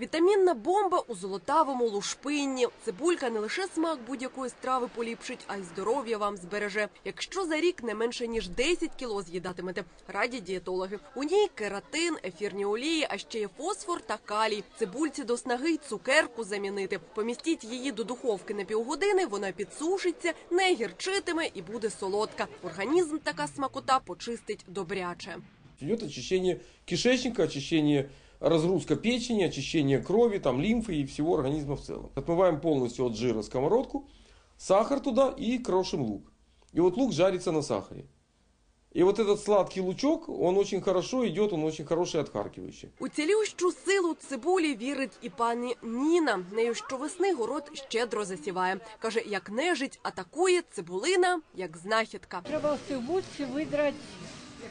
Вітамінна бомба у золотавому лушпинні. Цибулька не лише смак будь-якої страви поліпшить, а й здоров'я вам збереже. Якщо за рік не менше ніж 10 кіло з'їдатимете, радять дієтологи. У ній кератин, ефірні олії, а ще є фосфор та калій. Цибульці до снаги й цукерку замінити. Помістіть її до духовки на півгодини, вона підсушиться, не гірчитиме і буде солодка. Організм така смакота почистить добряче. Идет очищение кишечника, очищение разгрузка печени, очищение крови, там, лимфы и всего организма в целом. Отмываем полностью от жира сковородку, сахар туда и крошим лук. И вот лук жарится на сахаре. И вот этот сладкий лучок, он очень хорошо идет, он очень хороший отхаркивающий. У цілющу силу цибулі вірить і пані Ніна. Нею щовесни город щедро засіває. Каже, як нежить атакує цибулина, як знахідка. Треба в цибульці видрати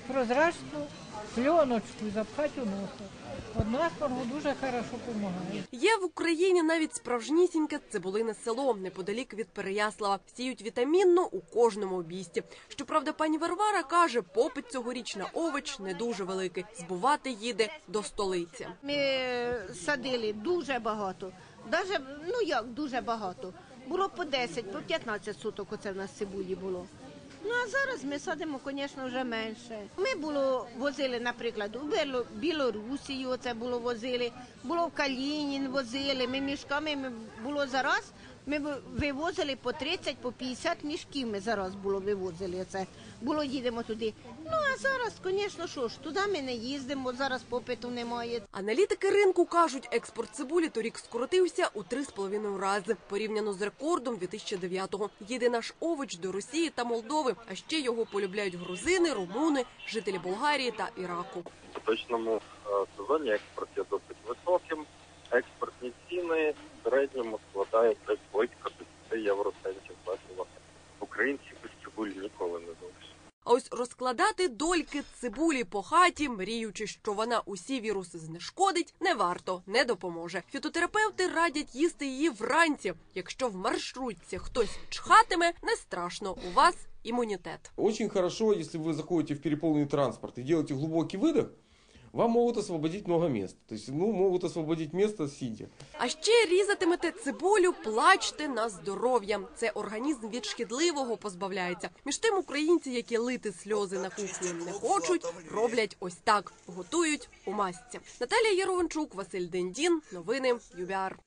прозрачну пленочку і запхати у носа. От насморгу дуже хорошо допомагає. Є в Україні навіть справжнісіньке цибулине село неподалік від Переяслава. Сіють вітамінну у кожному обійсті. Щоправда, пані Варвара каже, попит цьогоріч на овоч не дуже великий. Збувати їде до столиці. Ми садили дуже багато. Даже, ну як дуже багато. Було по 10, по 15 суток оце в нас цибулі було. Ну а зараз ми садимо, звісно, вже менше. Ми було возили, наприклад, у Біло- Білорусію оце було возили, було в Калінін возили. Ми мішками ми було зараз. Ми вивозили по 30, по 50 мішків. Ми зараз було вивозили це. Було їдемо туди. Ну а зараз, звісно, що ж, туди ми не їздимо. Зараз попиту немає. Аналітики ринку кажуть, експорт цибулі торік скоротився у 3,5 рази порівняно з рекордом 2009-го. Їде наш овоч до Росії та Молдови, а ще його полюбляють грузини, румуни, жителі Болгарії та Іраку. В поточному е, сезоні експорт є досить високим. Експортні ціни в середньому складають десь близько 10 євроцентів за кілограм. Українці без цибулі ніколи не зовсім. А ось розкладати дольки цибулі по хаті, мріючи, що вона усі віруси знешкодить, не варто, не допоможе. Фітотерапевти радять їсти її вранці. Якщо в маршрутці хтось чхатиме, не страшно. У вас імунітет. Очень хорошо, если вы заходите в переполненный транспорт и делаете глубокий выдох, вам можуть освободити багато місць. То есть, ну, можуть освободити місце сидя. А ще різатимете цибулю, плачте на здоров'я. Це організм від шкідливого позбавляється. Між тим, українці, які лити сльози на кухні не хочуть, роблять ось так: готують у масці. Наталія Ярованчук, Василь Дендін. Новини ЮВІАР.